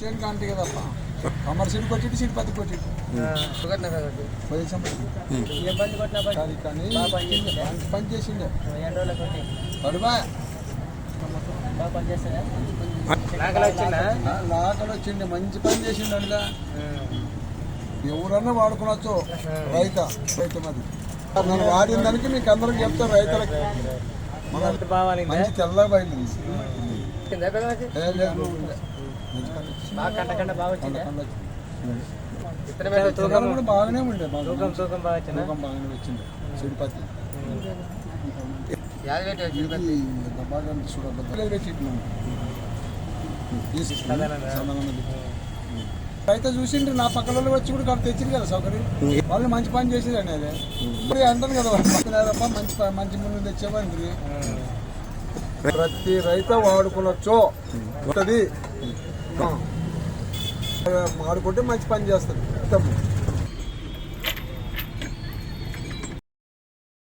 చేను కాంటి కదప్ప. కమర్ సీడ్ కొట్టి సీడ్ పత్తి కొట్టి బాగా పని చేసిండే? మంచి పని చేసిండే. వచ్చిందా లాకలు వచ్చిండే? మంచి పని అందులో. ఎవరన్నా వాడుకోవచ్చు రైత రైత మరి నన్ను వాడిన దానికి మీకు అందరికి చెప్తారు రైతులకి. మంచి తెల్ల బయలు బాగా కంట కంట బాగా కండ వచ్చిందా? కండ వచ్చింది. ఇతర మీద తూకం విత్తనాలు కూడా బాగానే ఉండే బాగా తూకం తూకం బాగా వచ్చిందా? తూకం బాగానే వచ్చింది చెడిపత్తి. యాద పెట్టి ఇది బాగా చూడబద్ద. పెట్టినాము అయితే చూసిండ్రు నా పక్కన వాళ్ళు వచ్చి కూడా తెచ్చింది కదా సౌకర్యం. వాళ్ళు మంచి పని చేసేది అనేది ఇప్పుడు అంటాను కదా మంచి మంచి ముందు తెచ్చేవాడి ప్రతి రైతు వాడుకోవచ్చు ఉంటది. ఆడుకుంటే మంచి పని చేస్తుంది.